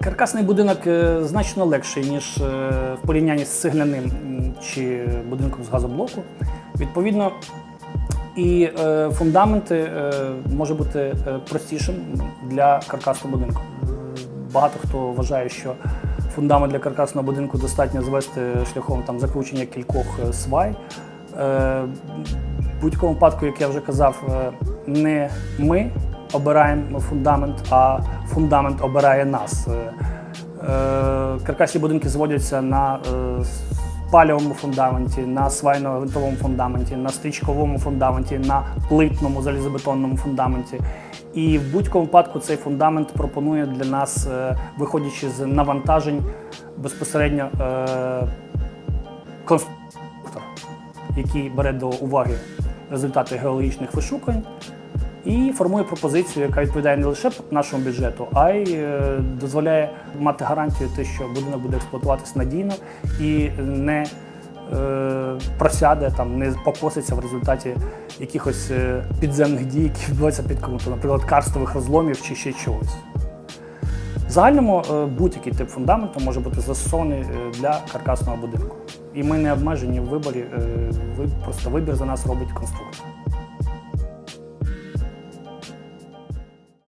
Каркасний будинок е, значно легший, ніж е, в порівнянні з цегляним чи будинком з газоблоку. Відповідно, і е, фундаменти може бути простішим для каркасного будинку. Багато хто вважає, що фундамент для каркасного будинку достатньо звести шляхом там, закручення кількох свай. В будь-якому випадку, як я вже казав, не ми обираємо фундамент, а фундамент обирає нас. Е, е, Каркасні будинки зводяться на е, палівому фундаменті, на свайно-гвинтовому фундаменті, на стрічковому фундаменті, на плитному залізобетонному фундаменті. І в будь-якому випадку цей фундамент пропонує для нас, виходячи з навантажень, безпосередньо конструктор, який бере до уваги результати геологічних вишукувань і формує пропозицію, яка відповідає не лише нашому бюджету, а й е, дозволяє мати гарантію, те, що будинок буде експлуатуватися надійно і не е, просяде, там, не покоситься в результаті якихось е, підземних дій, які відбуваються під ґрунтом, наприклад, карстових розломів чи ще чогось. В загальному будь-який тип фундаменту може бути застосований для каркасного будинку. І ми не обмежені в виборі, просто вибір за нас робить конструктор.